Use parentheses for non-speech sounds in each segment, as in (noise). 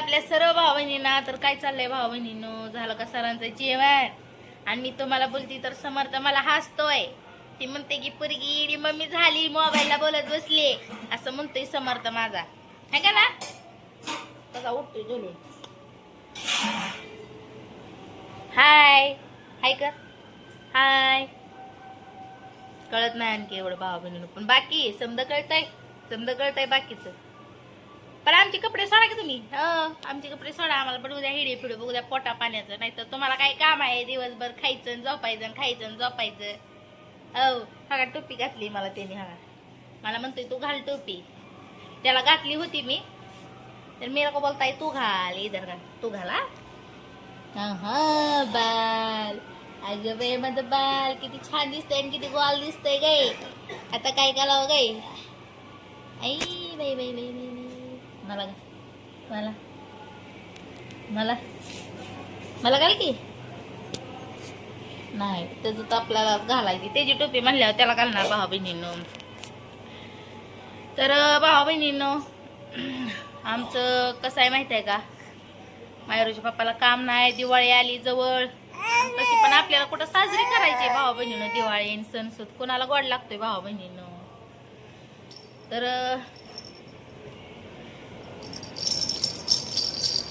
आपल्या सर्व बहिणींना तर काय चाललंय बहिणींनो झालं का सरांचं जेवण? आणि मी तुम्हाला बोलती तर समर्थ मला हसतोय. ती म्हणते की पोरगी इडी मम्मी झाली मोबाईलला बोलत बसली. असं म्हणतोय समर्थ माझा. है का ना? कसा उठतोय झोलून हाय. हाय कर. हाय. कळत नाही आणखी एवढं भाऊ बहिणीनं पण बाकी समजा कळतंय? समजा कळतंय बाकीचं? पण आमचे कपडे सोडा की तुम्ही? हो, आमचे कपडे सोडा आम्हाला पण उद्या हिडे फिडे बघू द्या पोटा पाण्याचं. नाही तर तुम्हाला काय काम आहे दिवसभर खायचं आणि झोपायचं आणि खायचं आणि झोपायचं? हो हा टोपी घातली मला त्याने हा. मला म्हणतोय तू घाल टोपी. त्याला घातली होती मी. तर मी नको बोलताय तू घाल इधर घाल तू घाला हा. बाल. अगं बाई माझं बाल किती छान दिसतंय आणि किती गोल दिसतंय गे. आता काय करावं गाई आई बाई बाई बाई बाई. मला मला. मला. मला घाल की. नाही त्याचं तर आपल्याला घालायची. त्याची टोपी म्हणल्यावर त्याला घालणार भावा बहिणीनं. तर भावा बहिणींनो आमचं कसं आहे माहीत आहे का? मायरूच्या पप्पाला काम नाही दिवाळी आली जवळ. तशी पण आपल्याला कुठं साजरी करायची भावा बहिणीनं दिवाळी आणि सण सुद कोणाला गोड लागतोय भावा बहिणीनं? तर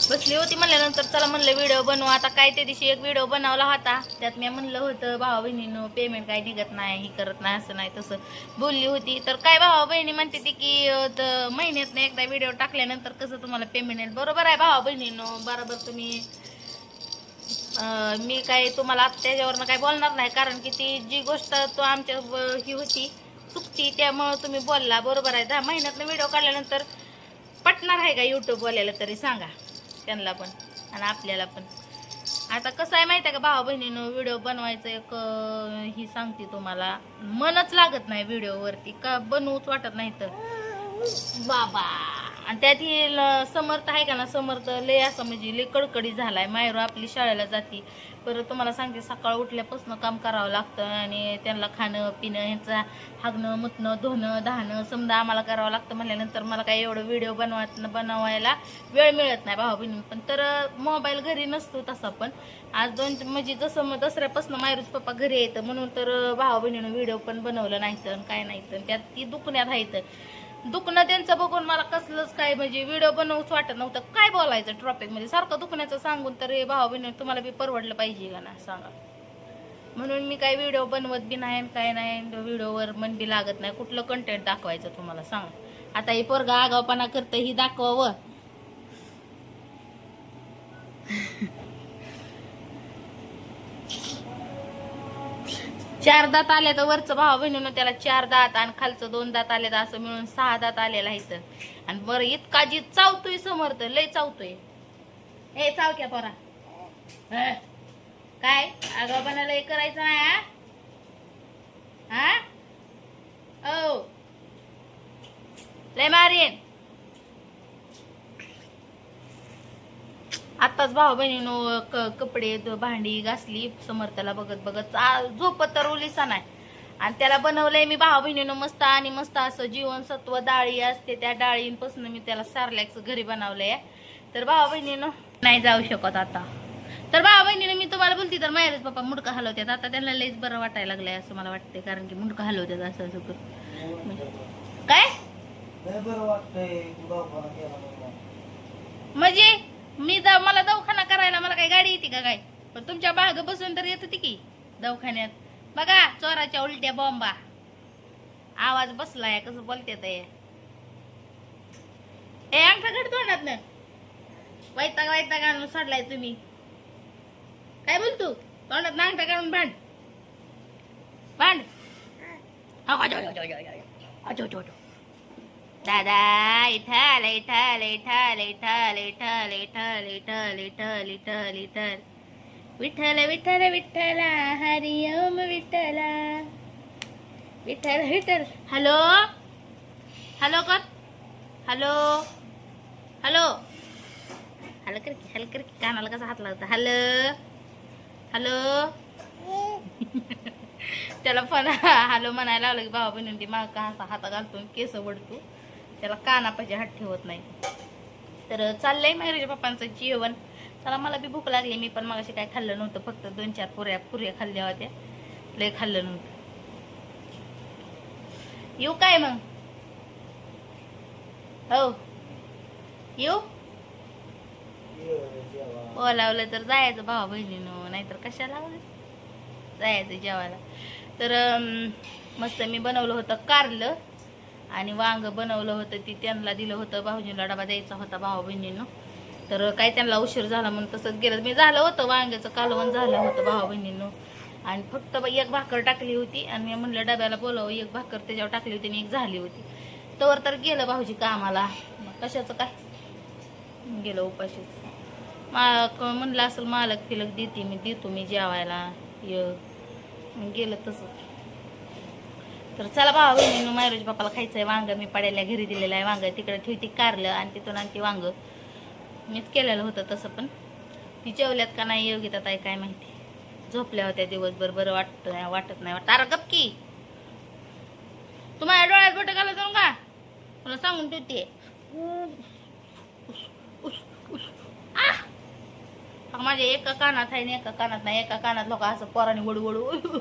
बसली होती म्हणल्यानंतर चला म्हणलं व्हिडिओ बनवू. आता काय त्या दिवशी एक व्हिडिओ बनवला होता. त्यात मी म्हणलं होतं भावा बहिणीनं पेमेंट काय निघत नाही ही करत नाही असं नाही तसं बोलली होती. तर काय भावा बहिणी म्हणते ती की अं, त- महिन्यातनं एकदा व्हिडिओ टाकल्यानंतर कसं तुम्हाला पेमेंट येईल? बरोबर आहे भावा बहिणीनं बरोबर तुम्ही. मी काय तुम्हाला त्याच्यावरनं काय बोलणार नाही कारण की ती जी गोष्ट तो आमच्या ही होती चुकती त्यामुळं तुम्ही बोलला. बरोबर आहे. दहा महिन्यातनं व्हिडिओ काढल्यानंतर पटणार आहे का यूट्यूबवाल्याला तरी सांगा? त्यांना पण आणि आपल्याला पण. आता कसं आहे माहिती आहे का भावा बहिणीनं व्हिडिओ बनवायचं एक ही सांगते तुम्हाला. मनच लागत नाही व्हिडिओवरती का बनवूच वाटत नाही तर. बाबा! आणि त्यात ही ल- समर्थ आहे का ना समर्थ लय असं म्हणजे लय कडकडी झालाय. मायरू आपली शाळेला जाते. परत तुम्हाला सांगते सकाळ उठल्यापासून काम करावं लागतं आणि त्यांना खाणं पिणं ह्यांचं हागणं मुतणं धुणं धाणं समजा आम्हाला करावं लागतं म्हणल्यानंतर मला काही एवढं व्हिडिओ बनवा बनवायला वेळ मिळत नाही भाऊ बहिणी. पण तर मोबाईल घरी नसतो तसा पण. आज दोन म्हणजे जसं मग दसऱ्यापासून मायरूच पप्पा घरी येतं म्हणून तर भाऊ बहिणीनं व्हिडिओ पण बनवलं नाही तर काय नाही तर त्यात ती दुखण्यात आहे तर दुखणं त्यांचं बघून मला कसलंच काय म्हणजे व्हिडिओ बनवूच वाटत नव्हतं. काय बोलायचं ट्रॉपिकमध्ये? सारखं दुखण्याचं सांगून तर हे भाऊ बहिणी तुम्हाला बी परवडलं पाहिजे का ना? सांगा. म्हणून मी काय व्हिडिओ बनवत बी नाही काय नाही व्हिडिओवर मन बी लागत नाही. कुठलं कंटेंट दाखवायचं तुम्हाला? सांगा. आता हे पोरगा आगावपणा करतं ही दाखवावं. चार दात आले तर वरचं भावा बहिणीनं त्याला चार दात आणि खालचं दोन दात आले तर असं मिळून सहा दात आलेला आहे तर आणि बरं इतका जी चावतोय समर्थ लय चावतोय. हे चावक्या परा. पोरा काय? आगावपणा लय करायचं नाही हा? हा? ओ लय मारीन. आताच भाऊ बहिणीनं क- कपडे भांडी घासली समर्थाला बघत बघत झोपत तर उलिसा नाही. आणि त्याला बनवलंय मी भाऊ बहिणीनं मस्त आणि मस्त असं जीवनसत्व डाळी असते त्या डाळींपासून मी त्याला सारलॅक्स घरी बनवलंय. तर भाऊ बहिणीनं नाही जाऊ शकत आता. तर भाऊ बहिणीने मी तुम्हाला बोलते तर माहेरच पप्पा मुडका हलवतात आता त्यांना लईच बरं वाटायला लागलंय असं मला वाटतंय कारण की मुडका हलवतात असं असं करून. काय. म्हणजे मी जा मला दवाखाना करायला मला काय गाडी येते का काय? पण तुमच्या बाग बसून तर येत होती की दवाखान्यात. बघा चोराच्या उलट्या बॉम्बा. आवाज बसलाय कसं बोलते ते. ए अंगठा घड तोंडात ना वैताग वैताग आणून सोडलाय तुम्ही. काय बोलतो? तोंडात ना अंगठा काढून भांड. भांड. दादा इथल इथल इथल इथल इथल इथल इथल इथल इथल इथल विठ्ठल विठ्ठल विठ्ठला हरि ओम विठ्ठला. विठ्ठल विठ्ठल. हॅलो? हॅलो कर हॅलो? हॅलो? हॅलो कर हॅलो कर कानाला कसा हात लावता? हॅलो? हॅलो? (laughs) त्याला पण हॅलो म्हणायला लागलं की बाबा बहिणी माग का असा हात घालतो केस वडतो त्याला कानापाशी हात ठेवत नाही. तर चाललंय मायराच्या पप्पांचं जेवण. चला मला बी भूक लागली. मी पण मगाशी काय खाल्लं नव्हतं. फक्त दोन चार पुऱ्या पुऱ्या खाल्ल्या होत्या. लय खाल्लं नव्हतं. येऊ काय मग? हो. येऊ? बोलावलं तर जायचं भावा बहिणीनं. नाहीतर कशाला? लावलं जायचं जेवायला. तर मस्त मी बनवलं होतं कारलं. आणि वांग बनवलं होतं ती त्यांना दिलं होतं भाऊजीला डबा द्यायचा होता भाऊ बहिणीनं. तर काय त्यांना उशीर झाला म्हणून तसंच गेलं. मी झालं होतं वांग्याचं कालवण झालं होतं भाऊ बहिणीनं. आणि फक्त बा- एक भाकर टाकली होती आणि मी म्हणलं डब्याला बोलावं एक भाकर त्याच्यावर टाकली होती आणि एक झाली होती. तवर तर गेलं भाऊजी कामाला. मग कशाचं काय? गेलं उपाशीच. मा क- म्हणलं असेल मालक फिलक देते मी देतो मी जेवायला. य गेलं तसं तर चला भावा बहिणीनं मायरोज बापाला खायचं आहे वांग मी पडायला घरी दिलेलं आहे वांग. तिकडे ठेवती कारलं आणि तिथून आणते वांग. मीच केलेलं होतं तसं पण. ती जेवल्यात का नाही योगिता ताई काय माहिती. झोपल्या होत्या दिवसभर बरं वाटत नाही वाटत नाही. वाटत अरे गप की. तुम्हाला डोळ्यात बोट घालत जाऊन का? मला सांगून ठेवते माझ्या एका कानात आहे आणि एका कानात नाही एका कानात लोक असं पोराने वडू वडू.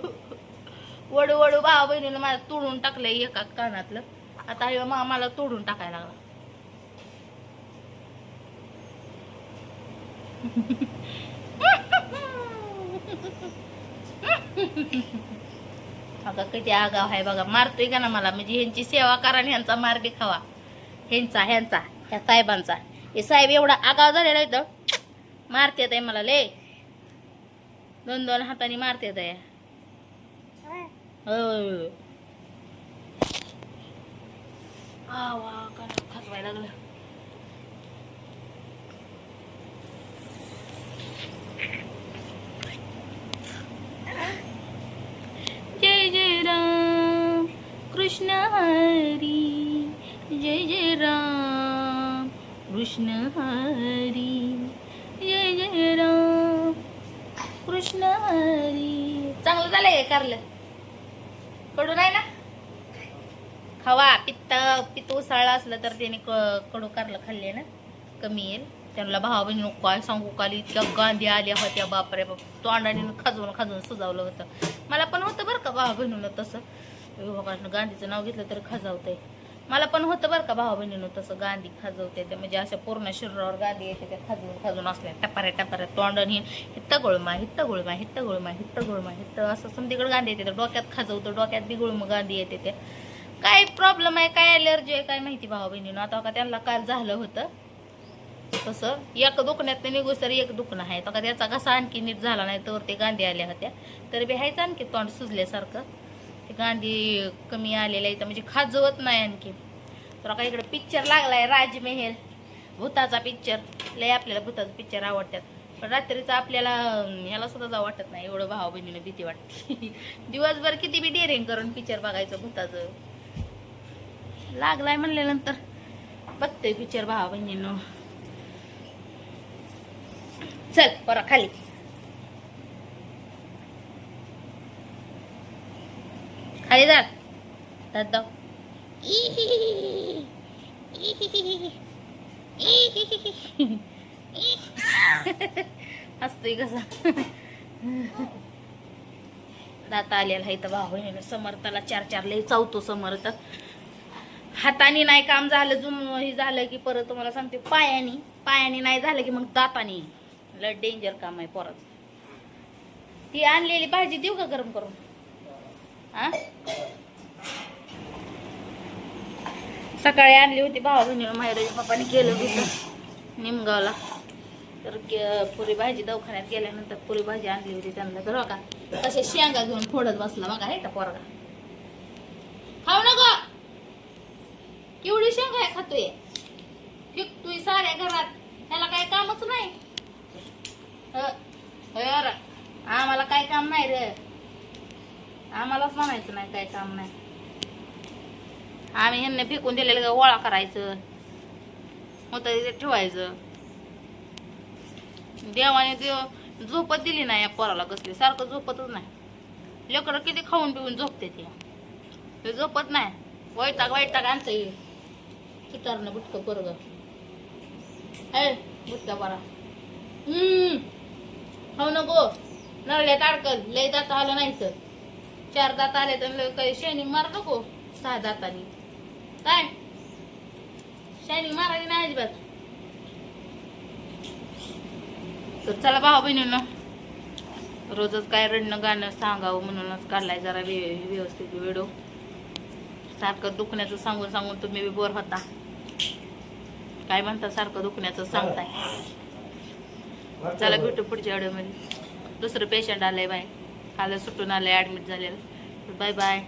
वडू वडू भावा बहिणीला मला तोडून टाकलंय एका कानातलं. आता आई मा- मला तोडून टाकायला लागला. अगं किती आगाव आहे बघा. मारतोय का ना मला? म्हणजे ह्यांची सेवा करा आणि ह्यांचा मार बी खावा. ह्यांचा ह्यांचा ह्या साहेबांचा. हे साहेब एवढा आगाव झालेला इथं मारते मला ले दोन दोन हाताने मारते आहे खचवायला लागलं जय जय राम कृष्ण हरी जय जय राम कृष्ण हरी जय जय राम कृष्ण हरी. चांगलं झालंय हे कारलं. कडू नाही ना? खावा. पित्त पित्त उसळला असलं तर त्याने क- कडू कारलं खाल्ले ना. कमी येईल. त्यांना भावा बहिणी काय सांगू काल इतक्या गांधी आल्या होत्या बापरे बाप. तोंडाने खाजवून खाजवून सुजावलं होतं. मला पण होतं बरं का भावा बहिणीनं तसं. विभागानं गांधीचं नाव घेतलं तर खाजावतंय. मला पण होतं बरं का भावा बहिणीनं तसं गांधी खाजवते ते म्हणजे अशा पूर्ण शरीरावर गांधी येते त्या खाजवून खाजून असल्या टपाऱ्या टपाऱ्या तोंडाने हित्त गुळमा हित्त गुळमा हित्त गुळमा हित्त गुळमा हित्त असं समतीकडे गांधी येते डोक्यात खाजवतं डोक्यात बी मग गांधी येते ते. काय प्रॉब्लेम आहे काय अलर्जी आहे काय माहिती भावा बहिणीनं आता का त्यांना काल झालं होतं. तसं एक दुखण्यात निघूस तर एक दुखणं आहे. तर का त्याचा कसा आणखी नीट झाला नाही तर ते गांधी आल्या होत्या. तर बी हायचं आणखी तोंड सुजल्यासारखं. गांधी कमी आलेला आहे तर म्हणजे खाजवत नाही आणखी. तर का इकडे पिक्चर लागलाय राजमहेल भूताचा पिक्चर लय आपल्याला भूताचा पिक्चर आवडतात. पण रात्रीचं आपल्याला ह्याला सुद्धा जाऊ वाटत नाही. एवढं भाव बहिणीला भीती वाटते. (laughs) दिवसभर किती बी डेअरिंग करून पिक्चर बघायचं भूताचं. लागलाय म्हणल्यानंतर. बघतोय पिक्चर भावा बहिणीनं चल बरं खाली. खाली जात दात दाव असतोय कसा. दात आलेला आहे तर भाऊ बहिणीनं समर्थाला चार चार लई चावतो समर्थ. हाताने नाही काम झालं जुम हे झालं की परत तुम्हाला सांगते पायाने पायाने नाही झालं की मग दाताने. लय डेंजर काम आहे परत ती आणलेली भाजी देऊ का गरम करून? सकाळी आणली होती भावा बहिणीनं माहेराच्या पप्पाने केलं होतं निमगावला. तर पुरी भाजी दवाखान्यात गेल्यानंतर पुरी भाजी आणली होती त्यांना तर का? तसे शेंगा घेऊन फोडत बसला बघा आहे का पोरगा? खाऊ नका! केवढी शेंगा आहे खातोय? फिकतोय साऱ्या घरात. त्याला काय कामच नाही. ह, आम्हाला काय काम नाही रे. आम्हालाच म्हणायचं नाही काय काम नाही. आम्ही ह्यांना फेकून दिलेलं का गोळा करायचं. होतं तिथे ठेवायचं. देवाने देव झोपत दिली नाही या पोराला कसली सारखं झोपतच नाही. लेकरं किती खाऊन पिऊन झोपते ते. झोपत नाही. वैताग वैताग आणतं सुटारणं बुटकं पोरग. ए बुटका बरा हम्म. हो नको. नळल्यात अडकल लय दात आलं नाही तर चार दात आले तर काही शायनिंग मार नको. सहा दातानी. काय? शायनिंग मारायची नाही अजिबात. तर चला भाऊ बहिणीनं रोजच काय रडणं गाणं सांगावं म्हणूनच काढलाय जरा व्य- व्यवस्थित व्हिडिओ सारखं दुखण्याचं सांगून सांगून तुम्ही बी बोर होता. काय म्हणता सारखं दुखण्याचं सांगताय? चला भेटू पुढच्या व्हिडिओमध्ये. दुसरं पेशंट आलंय बाय काल सुटून आले ॲडमिट झालेलं बाय बाय